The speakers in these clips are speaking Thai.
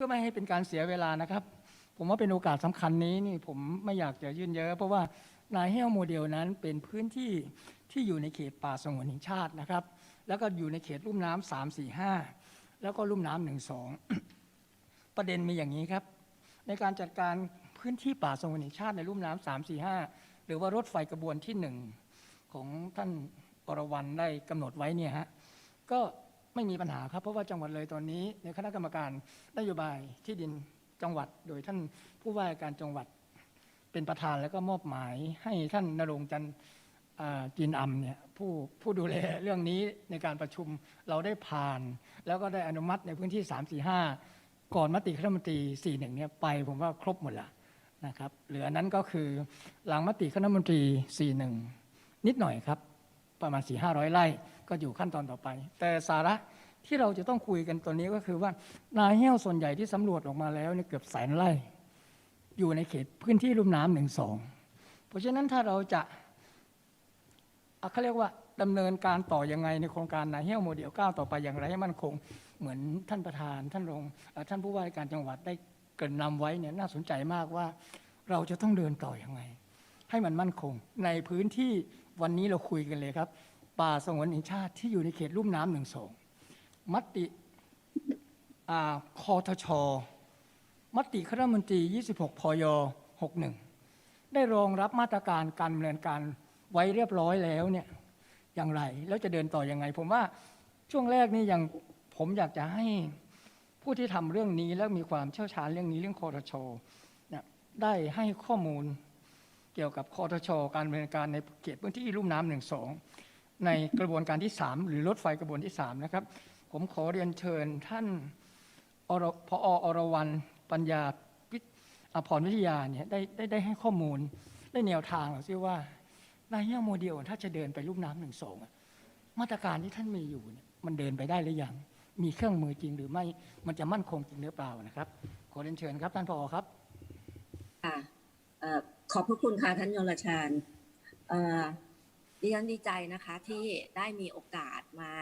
พื่อไม่ให้เป็นการเสียเวลานะครับ ผมว่าเป็นโอกาสสำคัญนี้นี่ผมไม่อยากจะยื่นเยอะ เพราะว่านายเฮลโมเดลนั้นเป็นพื้นที่ที่อยู่ในเขตป่าสงวนแห่งชาตินะครับ แล้วก็อยู่ในเขตลุ่มน้ำสามสี่ห้าแล้วก็ลุ่มน้ำหนึ่งสองประเด็นมีอย่างนี้ครับ ในการจัดการพื้นที่ป่าสงวนแห่งชาติในลุ่มน้ำสามสี่ห้าหรือว่ารถไฟกระบวนที่หนึ่งของท่านอรวรรณได้กำหนดไว้เนี่ยฮะก็ ไม่มีปัญหาครับ เพราะว่าจังหวัดเลยตอนนี้ ในคณะกรรมการนโยบายที่ดินจังหวัด โดยท่านผู้ว่าการจังหวัดเป็นประธานแล้วก็มอบหมายให้ท่านนรงจันทร์อ่าจีนอำเนี่ยผู้ผู้ดูแลเรื่องนี้ในการประชุมเราได้ผ่าน แล้วก็ได้อนุมัติในพื้นที่ 3 4 5 ก่อนมติคณะมนตรี41เนี่ยไปผมว่าครบหมดละนะครับเหลือนั้นก็คือหลังมติคณะมนตรี 41 นิดหน่อยครับ ประมาณ 4 500 ไร่ ก็อยู่ขั้นตอนต่อไป แต่สาระที่เราจะต้องคุยกันตัวนี้ก็คือว่านาแห้วส่วนใหญ่ที่สำรวจออกมาแล้วเนี่ยเกือบแสนไร่ อยู่ในเขตพื้นที่ลุ่มน้ำหนึ่งสองเพราะฉะนั้นถ้าเราจะอะเขาเรียกว่าดำเนินการต่อยังไงในโครงการนาแห้วโมเดล9ต่อไปอย่างไรให้มั่นคงเหมือนท่านประธานท่านรองท่านผู้ว่าการจังหวัดได้เกรินนำไว้เนี่ยน่าสนใจมากว่าเราจะต้องเดินต่ออยังไง ให้มันมั่นคง ในพื้นที่วันนี้เราคุยกันเลยครับ ป่าสงวนแห่งชาติที่อยู่ในเขตลุ่มน้ำหนึ่งสองมติคอทช มติคณะมนตรี 26 พย 61 ได้รองรับมาตรการการดำเนินการไว้เรียบร้อยแล้วเนี่ยอย่างไร แล้วจะเดินต่อยังไง ผมว่าช่วงแรกนี่ยังผมอยากจะให้ผู้ที่ทำเรื่องนี้แล้วมีความเชี่ยวชาญเรื่องนี้เรื่องคอทชเนี่ยได้ให้ข้อมูลเกี่ยวกับคอทช การดำเนินการในเขตพื้นที่ลุ่มน้ำหนึ่งสอง ในกระบวนการที่ 3 หรือรถไฟกระบวนที่3นะครับ ผมขอเรียนเชิญท่านอรพออรวรรณปัญญาวิทอภรวิทยาเนี่ยได้ได้ได้ให้ข้อมูลได้แนวทางหรอซิว่านายโมเดลถ้าจะเดินไปลูกน้ำหนึ่งสองะมาตรการที่ท่านมีอยู่เนี่ยมันเดินไปได้หรือยังมีเครื่องมือจริงหรือไม่มันจะมั่นคงจริงหรือเปล่านะครับ ขอเรียนเชิญครับท่านผอครับค่ะเอ่อขอบพระคุณค่ะท่านยลชาญอ่อ ดิฉันดีใจนะคะที่ได้มีโอกาสมา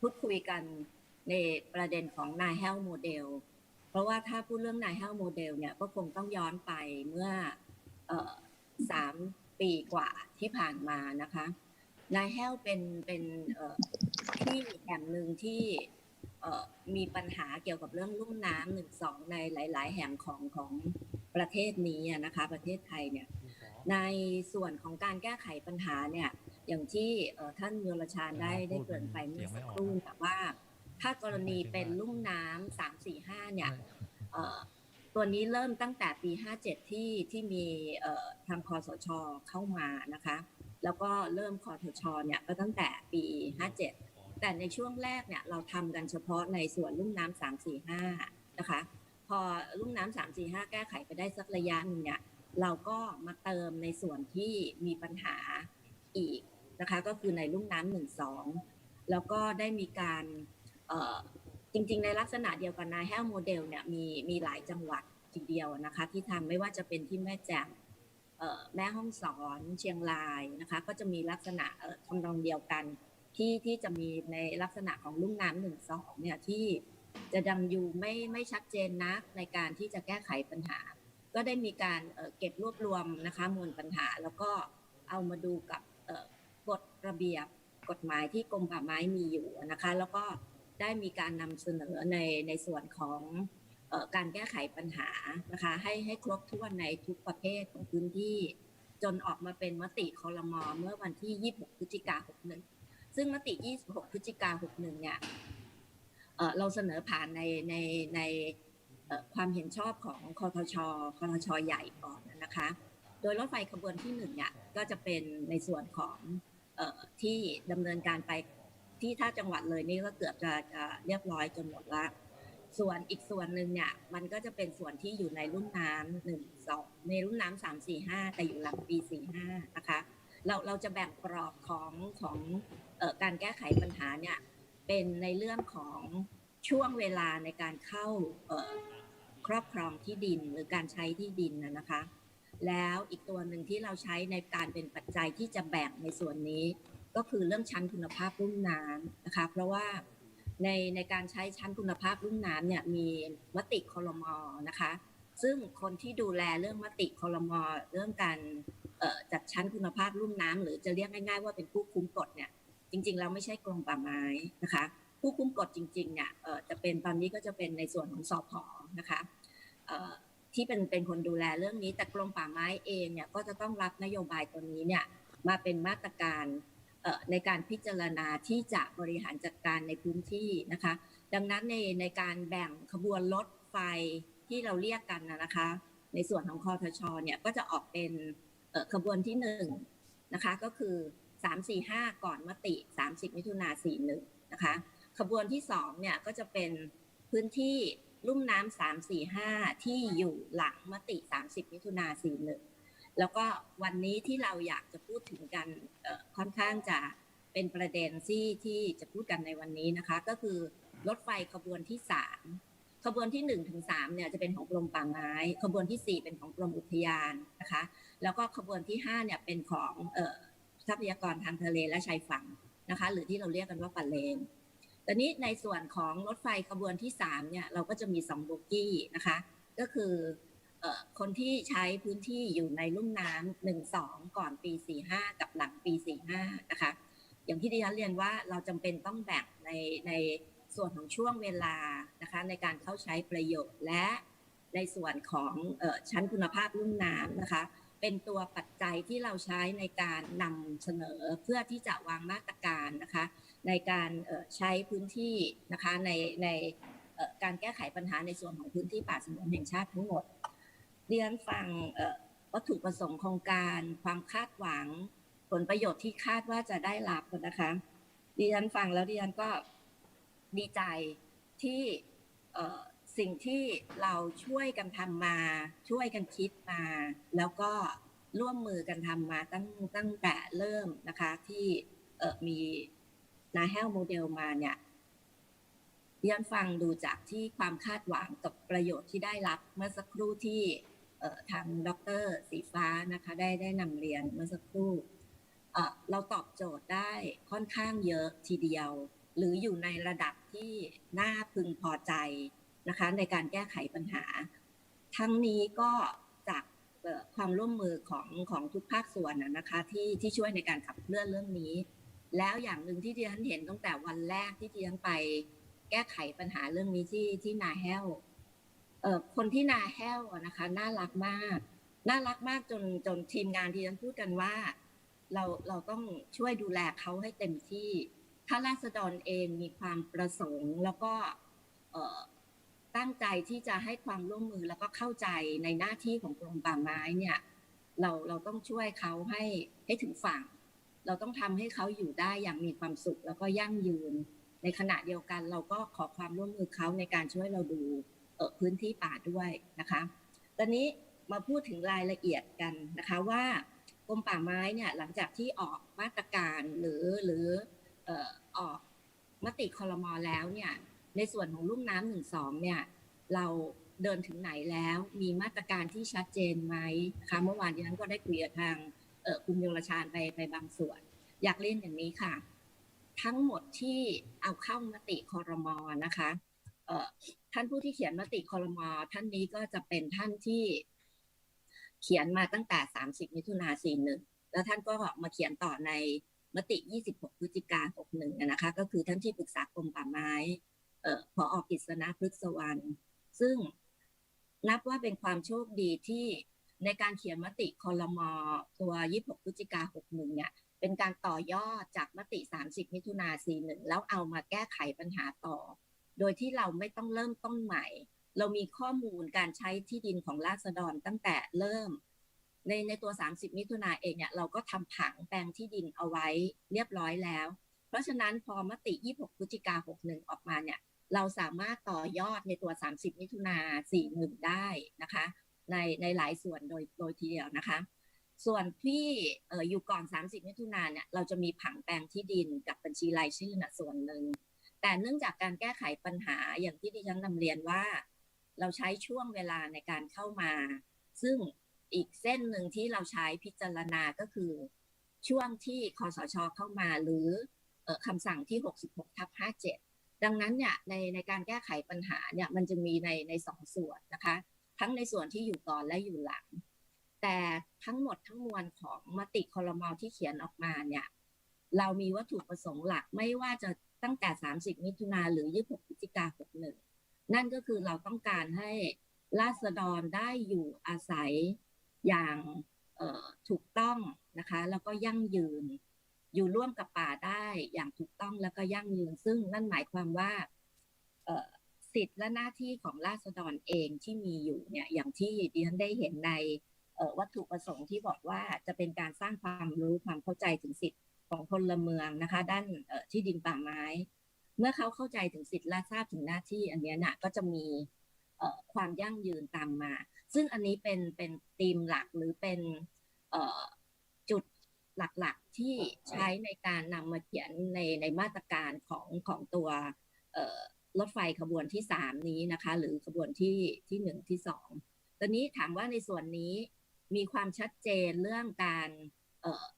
พูดคุยกันในประเด็นของนายเฮลโมเดล เพราะว่าถ้าพูดเรื่องนายเฮลโมเดลเนี่ยก็คงต้องย้อนไปเมื่อสามปีกว่าที่ผ่านมานะคะนายเฮลเป็นเป็นที่แห่งหนึ่งที่มีปัญหาเกี่ยวกับเรื่องลุ่มน้ำหนึ่งสองในหลาย ๆ แห่งของของประเทศนี้นะคะ ประเทศไทยเนี่ย ในส่วนของการแก้ไขปัญหาเนี่ย อย่างที่เอ่อท่านโยลชาญได้ได้เกริ่นไปเมื่อสักครู่แต่ว่า ถ้ากรณีเป็นลุ่มน้ำสามสี่ห้าเนี่ยเอ่อตัวนี้เริ่มตั้งแต่ปี 57 ที่ที่มีเอ่อทางคอสชเข้ามานะคะ แล้วก็เริ่มคอทชเนี่ยก็ตั้งแต่ปี 57 แต่ในช่วงแรกเนี่ยเราทำกันเฉพาะในส่วนลุ่มน้ำสามสี่ห้านะคะ พอลุ่มน้ำสามสี่ห้าแก้ไขไปได้สักระยะหนึงเนี่ย เราก็มาเติมในส่วนที่มีปัญหาอีกนะคะก็คือในลุ่มน้ำหนึ่งสองแล้วก็ได้มีการจริงๆ ในลักษณะเดียวกันนายแฮลโมเดลเนี่ยมีมีหลายจังหวัดทีเดียวนะคะที่ทำไม่ว่าจะเป็นที่แม่แจ่มแม่ห้องสอนเชียงรายนะคะก็จะมีลักษณะเอ่อทำนองเดียวกันที่ที่จะมีในลักษณะของลุ่มน้ำหนึ่งสองเนี่ยที่จะดังอยู่ไม่ไม่ชัดเจนนักในการที่จะแก้ไขปัญหา ก็ได้มีการเก็บรวบรวมนะคะมวลปัญหา แล้วก็เอามาดูกับกฎระเบียบกฎหมายที่กรมป่าไม้มีอยู่นะคะ แล้วก็ได้มีการนำเสนอในในส่วนของออการแก้ไขปัญหานะคะให้ให้ครบถ้วนในทุกประเภทของพื้นที่ จนออกมาเป็นมติคอรมอเมื่อวันที่ 26 พฤศจิกา61 ซึ่งมติ 26 พฤศจิกา61 เนี่ยเเราเสนอผ่านในในใน ความเห็นชอบของคอทชคอทชใหญ่ก่อนนะคะ โดยรถไฟขบวนที่หนึ่งเนี่ยก็จะเป็นในส่วนของออที่ดำเนินการไปที่ท่าจังหวัดเลยนี่ก็เกือบจะจะเรียบร้อยจนหมดละส่วนอีกส่วนหนึ่งเนี่ยมันก็จะเป็นส่วนที่อยู่ในรุ่นน้ำหนึ่งสองในรุ่นน้ำสามสี่ห้าแต่อยู่หลังปีสี่ห้านะคะเราเราจะแบ่งกรอบของของออการแก้ไขปัญหาเนี่ยเป็นในเรื่องของช่วงเวลาในการเข้า ครอบครองที่ดินหรือการใช้ที่ดินนะนะคะ แล้วอีกตัวหนึ่งที่เราใช้ในการเป็นปัจจัยที่จะแบ่งในส่วนนี้ ก็คือเรื่องชั้นคุณภาพรุ่มน้ำนะคะ เพราะว่าในในการใช้ชั้นคุณภาพลุ่มน้ำเนี่ยมีมติคอรมอนะคะ ซึ่งคนที่ดูแลเรื่องมติคอรมอเรื่องการจัดชั้นคุณภาพลุ่มน้ำหรือจะเรียกง่ายๆว่าเป็นผู้คุ้มกฎเนี่ยจริงๆแล้วไม่ใช่กรมป่าไม้นะคะ ผู้คุมกฎจริงๆเนี่ยจะเป็นตอนนี้ก็จะเป็นในส่วนของสอพนะคะที่เป็นเป็นคนดูแลเรื่องนี้แต่กรมป่าไม้เองเนี่ยก็จะต้องรับนโยบายตัวนี้เนี่ยมาเป็นมาตรการในการพิจารณาที่จะบริหารจัดการในพื้นที่นะคะ ดังนั้นในในการแบ่งขบวนรถไฟที่เราเรียกกันนะคะ ในส่วนของคอทชเนี่ยก็จะออกเป็นขบวนที่หนึ่งนะคะก็คือ 3 4 5 ก่อนมติ 30 มิถุนา41 นะคะ ขบวนที่สองเนี่ยก็จะเป็นพื้นที่ลุ่มน้ำสามสี่ห้าที่อยู่หลังมติ30มิถุนา41แล้วก็วันนี้ที่เราอยากจะพูดถึงกันค่อนข้างจะเป็นประเด็นที่ที่จะพูดกันในวันนี้นะคะ ก็คือรถไฟขบวนที่สามขบวนที่1นถึงสเนี่ยจะเป็นของกรมป่าไม้ ขบวนทีสี่4 เป็นของกรมอุทยานนะคะ แล้วก็ขบวนที่5เนี่ยเป็นของทรัพยากรทางทะเลและชายฝั่งนะคะ หรือที่เราเรียกกันว่าปะเลน ตอนนี้ในส่วนของรถไฟขบวนที่3เนี่ยเราก็จะมี2โบกี้นะคะ ก็คืออคนที่ใช้พื้นที่อยู่ในลุ่มน้ำหนึ่งสองก่อนปี 45 กับหลังปี 45 นะคะ อย่างที่ดิฉันเรียนว่าเราจำเป็นต้องแบ่งในในส่วนของช่วงเวลานะคะในการเข้าใช้ประโยชน์และในส่วนของออชั้นคุณภาพลุ่มน้ำนะคะ เป็นตัวปัจจัยที่เราใช้ในการนำเสนอเพื่อที่จะวางมาตรการนะคะ ในการใช้พื้นที่นะคะในในการแก้ไขปัญหาในส่วนของพื้นที่ป่าสงวนแห่งชาติทั้งหมดเรียนฟังวัตถุประสงค์โครงการความคาดหวังผลประโยชน์ที่คาดว่าจะได้รับนะคะดิฉันฟังแล้วดิฉันก็ดีใจที่สิ่งที่เราช่วยกันทำมา ช่วยกันคิดมา แล้วก็ร่วมมือกันทำมาตั้งตั้งแต่เริ่มนะคะที่มี นาแฮลโมเดลมาเนี่ยดิฉันฟังดูจากที่ความคาดหวังกับประโยชน์ที่ได้รับเมื่อสักครู่ที่ทางดรสีฟ้านะคะได้ได้นำเรียนเมื่อสักครู่เราตอบโจทย์ได้ค่อนข้างเยอะทีเดียว หรืออยู่ในระดับที่น่าพึงพอใจนะคะในการแก้ไขปัญหา ทั้งนี้ก็จากความร่วมมือของของทุกภาคส่วนนะคะที่ที่ช่วยในการขับเคลื่อนเรื่องนี้ แล้วอย่างหนึ่งที่ดิฉันเห็นตั้งแต่วันแรกที่ดิฉันไปแก้ไขปัญหาเรื่องนี้ที่ที่นาแฮลเอ่อคนที่นาแฮลนะคะ น่ารักมาก น่ารักมากจนจนทีมงานที่ฉันพูดกันว่า เราเราต้องช่วยดูแลเขาให้เต็มที่ ถ้าราษฎรเองมีความประสงค์แล้วก็เอ่อตั้งใจที่จะให้ความร่วมมือแล้วก็เข้าใจในหน้าที่ของกรมป่าไม้เนี่ย เราเราต้องช่วยเขาให้ให้ถึงฝั่ง เราต้องทำให้เขาอยู่ได้อย่างมีความสุขแล้วก็ยั่งยืน ในขณะเดียวกันเราก็ขอความร่วมมือเขาในการช่วยเราดูเออพื้นที่ป่าด้วยนะคะ ตอนนี้มาพูดถึงรายละเอียดกันนะคะว่ากรมป่าไม้เนี่ยหลังจากที่ออกมาตรการหรือหรือออกมติคอรมอแล้วเนี่ยในส่วนของลุ่มน้ำหนึ่งสองเนี่ยเราเดินถึงไหนแล้วมีมาตรการที่ชัดเจนไหมคะเมื่อวานที่ฉันก็ได้คุยกับทาง คุณโยรชาญไปไปบางส่วน อยากเล่นอย่างนี้ค่ะ ทั้งหมดที่เอาเข้ามติคอรมอนะคะเท่านผู้ที่เขียนมติคอรมอท่านนี้ก็จะเป็นท่านที่เขียนมาตั้งแต่ 30 มิถุนา41 แล้วท่านก็มาเขียนต่อในมติ 26 พฤศจิกา61 นะคะ ก็คือท่านที่ปรึกษากรมป่าไม้เออพออกิษณะพฤกษวรรณซึ่งนับว่าเป็นความโชคดีที่ ในการเขียนมติคอรมอตัว 26พฤศจิกา61 เนี่ย เป็นการต่อยอดจากมติ 30 มิถุนา41 แล้วเอามาแก้ไขปัญหาต่อ โดยที่เราไม่ต้องเริ่มต้นใหม่ เรามีข้อมูลการใช้ที่ดินของราษฎรตั้งแต่เริ่ม ในในตัว 30 มิถุนาเองเนี่ย เราก็ทำผังแปลงที่ดินเอาไว้เรียบร้อยแล้ว เพราะฉะนั้นพอมติ 26 พฤศจิกา61 ออกมาเนี่ย เราสามารถต่อยอดในตัว 30 มิถุนา41 ได้นะคะ ในในหลายส่วนโดยโดยทีเดียวนะคะ ส่วนที่เอออยู่ก่อน 30 มิถุนาเนี่ยเราจะมีผังแปลงที่ดินกับบัญชีรายชื่อนะส่วนหนึ่งแต่เนื่องจากการแก้ไขปัญหาอย่างที่ดิฉันนำเรียนว่า เราใช้ช่วงเวลาในการเข้ามา ซึ่งอีกเส้นหนึ่งที่เราใช้พิจารณาก็คือ ช่วงที่คอสชเข้ามาหรือออคำสั่งที่ 66ทับ57 ดังนั้นเนี่ยในในการแก้ไขปัญหาเนี่ยมันจะมีในในสองส่วนนะคะ ทั้งในส่วนที่อยู่ก่อนและอยู่หลัง แต่ทั้งหมดทั้งมวลของมติคอรมอที่เขียนออกมาเนี่ย เรามีวัตถุประสงค์หลักไม่ว่าจะตั้งแต่ 30 มิถุนาหรือ 26พฤศจิกา61 นั่นก็คือเราต้องการให้ราษฎรได้อยู่อาศัยอย่างถูกต้องนะคะ แล้วก็ยั่งยืน อยู่ร่วมกับป่าได้อย่างถูกต้องแล้วก็ยั่งยืน ซึ่งนั่นหมายความว่า สิทธิ์และหน้าที่ของราษฎรเองที่มีอยู่เนี่ยอย่างที่ดิฉันได้เห็นในวัตถุประสงค์ที่บอกว่าจะเป็นการสร้างความรู้ความเข้าใจถึงสิทธิ์ของพลเมืองนะคะ ด้านที่ดินป่าไม้ เมื่อเขาเข้าใจถึงสิทธิ์และทราบถึงหน้าที่ อันเนี้ยน่ะก็จะมีความยั่งยืนตามมา ซึ่งอันนี้เป็นเป็นธีมหลักหรือเป็นจุดหลักๆที่ใช้ในการนำมาเขียนในในมาตรการของของตัว รถไฟขบวนที่สามนี้นะคะ หรือขบวนที่ที่หนึ่งที่สองตอนนี้ถามว่าในส่วนนี้มีความชัดเจนเรื่องการ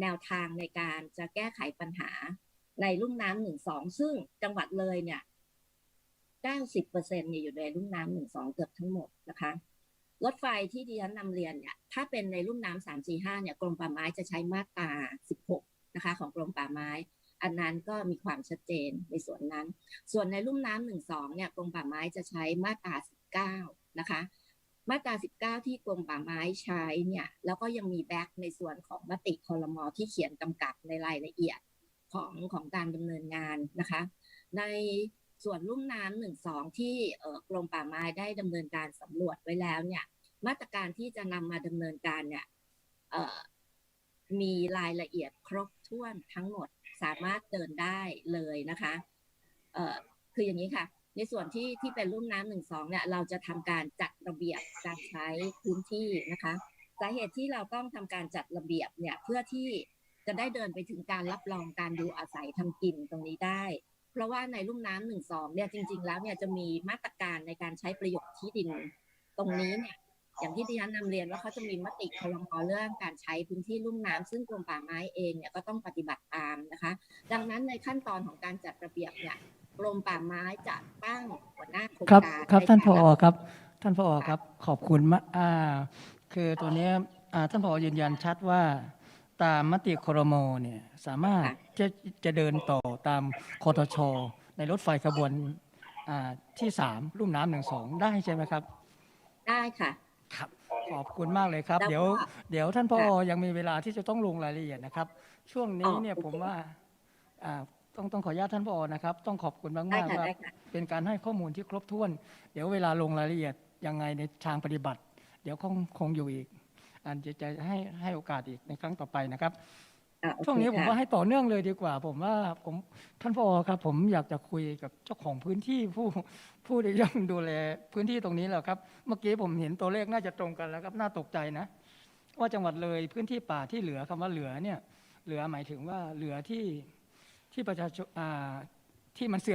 แนวทางในการจะแก้ไขปัญหาในลุ่มน้ำหนึ่งสองซึ่งจังหวัดเลยเนี่ยเก้าสิบเปอร์เซ็นเนี่ยอยู่ในลุ่มน้ำหนึ่งสองเกือบทั้งหมดนะคะ รถไฟที่ดิฉันนำเรียนเนี่ยถ้าเป็นในลุ่มน้ำสามสี่ห้าเนี่ยกรมป่าไม้จะใช้มาตราสิบหกนะคะ ของกรมป่าไม้ อันนั้นก็มีความชัดเจนในส่วนนั้น ส่วนในลุ่มน้ำหนึ่งสองเนี่ยกรมป่าไม้จะใช้มาตราสิบเก้านะคะ มาตรา19ที่กรมป่าไม้ใช้เนี่ยแล้วก็ยังมีแบ็กในส่วนของมติคอรมอที่เขียนกำกับในรายละเอียดของของการดำเนินงานนะคะ ในส่วนลุ่มน้ำหนึ่งสองที่เออกรมป่าไม้ได้ดำเนินการสำรวจไว้แล้วเนี่ย มาตรการที่จะนำมาดำเนินการเนี่ยมีรายละเอียดครบถ้วนทั้งหมด สามารถเดินได้เลยนะคะเอ่อคืออย่างนี้ค่ะ ในส่วนที่ที่เป็นรุ่มน้ำหนึ่งสองเนี่ยเราจะทำการจัดระเบียบการใช้พื้นที่นะคะสาเหตุที่เราต้องทำการจัดระเบียบเนี่ยเพื่อที่จะได้เดินไปถึงการรับรองการดูอาศัยทำกินตรงนี้ได้ เพราะว่าในรุ่มน้ำหนึ่งสองเนี่ยจริง ๆ แล้วเนี่ยจะมีมาตรการในการใช้ประโยชน์ที่ดิน ตรงนี้เนี่ย อย่างที่ดิฉันนำเรียนว่าเขาจะมีมติคลมเรื่องการใช้พื้นที่ลุ่มน้ำซึ่งกรมป่าไม้เองเนี่ยก็ต้องปฏิบัติตามนะคะ ดังนั้นในขั้นตอนของการจัดระเบียบเนี่ยกรมป่าไม้จะตั้งหัวหน้าโครงครับการครับในท่านผกอรครับ ท่านผอครับ ขอบคุณมากอ่าคือตัวเนี้ยอ่าท่านผอยืนยันชัดว่าตามมติครมเนี่ยสามารถจะจะเดินต่อตามคอทช ในรถไฟขบวนอ่าที่สามรุ่มน้ำหนึ่งสองได้ใช่ไหมครับ ได้ค่ะครับ ขอบคุณมากเลยครับ แล้วก็เดี๋ยวเดี๋ยวท่านผอค่ะยังมีเวลาที่จะต้องลงรายละเอียดนะครับ ช่วงนี้เนี่ยอ๋อโอเคผมว่าอ่าต้องต้องขออนุญาตท่านผอนะครับ ต้องขอบคุณได้มากๆค่ะว่าได้ค่ะ เป็นการให้ข้อมูลที่ครบถ้วน เดี๋ยวเวลาลงรายละเอียดยังไงในทางปฏิบัติ เดี๋ยวคงคงอยู่อีกอันจะจะให้ให้โอกาสอีกในครั้งต่อไปนะครับ อะโอเคช่วงนี้ผมค่ะ ว่าให้ต่อเนื่องเลยดีกว่า ผมว่าผมท่านพอครับ ผมอยากจะคุยกับเจ้าของพื้นที่ผู้ผู้ที่ย่อมดูแลพื้นที่ตรงนี้แหละครับ เมื่อกี้ผมเห็นตัวเลขน่าจะตรงกันแล้วครับน่าตกใจนะ ว่าจังหวัดเลยพื้นที่ป่าที่เหลือคำว่าเหลือเนี่ย เหลือหมายถึงว่าเหลือที่ที่ประชาชนอ่าที่มันเสื่อม